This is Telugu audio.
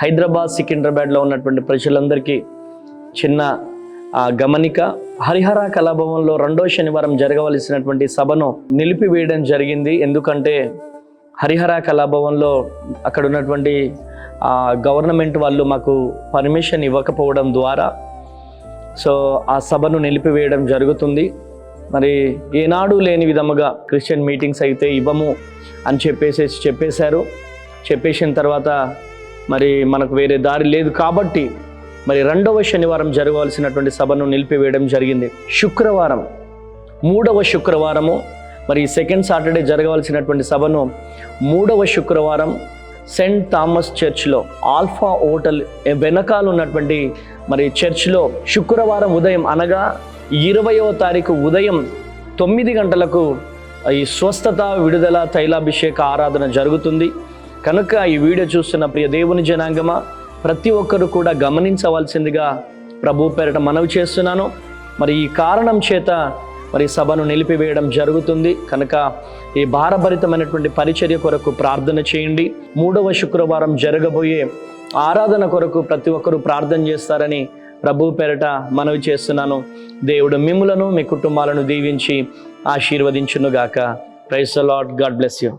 హైదరాబాద్ సికింద్రాబాద్లో ఉన్నటువంటి ప్రజలందరికీ చిన్న గమనిక. హరిహర కళాభవన్లో రెండో శనివారం జరగవలసినటువంటి సభను నిలిపివేయడం జరిగింది. ఎందుకంటే హరిహర కళాభవన్లో అక్కడ ఉన్నటువంటి గవర్నమెంట్ వాళ్ళు మాకు పర్మిషన్ ఇవ్వకపోవడం ద్వారా సో ఆ సభను నిలిపివేయడం జరుగుతుంది. మరి ఏనాడు లేని విధముగా క్రిస్టియన్ మీటింగ్స్ అయితే ఇవ్వము అని చెప్పేసి చెప్పేశారు. చెప్పేసిన తర్వాత మరి మనకు వేరే దారి లేదు కాబట్టి మరి రెండవ శనివారం జరగవలసినటువంటి సభను నిలిపివేయడం జరిగింది. శుక్రవారం మూడవ శుక్రవారము మరి సెకండ్ సాటర్డే జరగవలసినటువంటి సభను మూడవ శుక్రవారం సెయింట్ థామస్ చర్చ్లో ఆల్ఫా హోటల్ వెనకాల ఉన్నటువంటి మరి చర్చ్లో శుక్రవారం ఉదయం అనగా ఇరవయవ తారీఖు ఉదయం తొమ్మిది గంటలకు ఈ స్వస్థత విడుదల తైలాభిషేక ఆరాధన జరుగుతుంది. కనుక ఈ వీడియో చూస్తున్న ప్రియ దేవుని జనాంగమా ప్రతి ఒక్కరు కూడా గమనించవలసిందిగా ప్రభు పేరట మనవి చేస్తున్నాను. మరి ఈ కారణం చేత మరి సభను నిలిపివేయడం జరుగుతుంది. కనుక ఈ భారభరితమైనటువంటి పరిచర్య కొరకు ప్రార్థన చేయండి. మూడవ శుక్రవారం జరగబోయే ఆరాధన కొరకు ప్రతి ఒక్కరూ ప్రార్థన చేస్తారని ప్రభు పేరట మనవి చేస్తున్నాను. దేవుడు మిమ్ములను మీ కుటుంబాలను దీవించి ఆశీర్వదించునుగాక. Praise lord God bless you